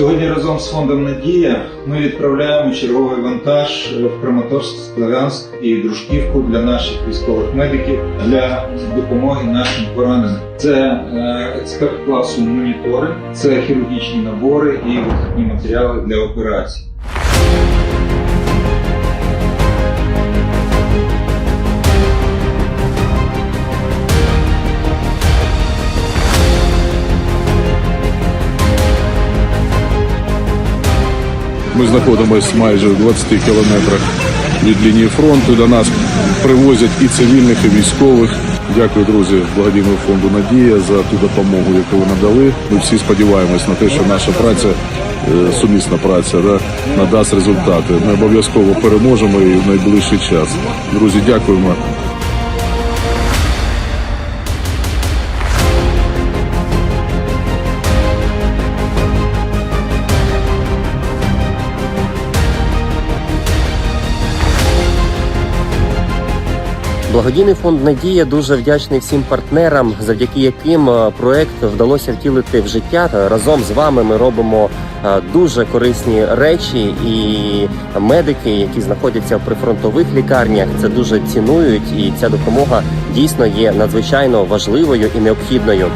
Сьогодні разом з фондом Надія ми відправляємо черговий вантаж в Краматорськ, Славянськ і Дружківку для наших військових медиків для допомоги нашим пораненим. Це е, експерт класу монітори, це хірургічні набори і вихідні матеріали для операцій. Ми знаходимося майже в 20 кілометрах від лінії фронту. До нас привозять і цивільних, і військових. Дякую, друзі, благодійному фонду Надія за ту допомогу, яку ви надали. Ми всі сподіваємось на те, що наша праця, е, сумісна праця, да, надасть результати. Ми обов'язково переможемо і в найближчий час. Друзі, дякуємо. Благодійний фонд Надія дуже вдячний всім партнерам, завдяки яким е, проект вдалося втілити в життя. Разом з вами ми робимо е, дуже корисні речі, і медики, які знаходяться в прифронтових лікарнях, це дуже цінують, і ця допомога дійсно є надзвичайно важливою і необхідною.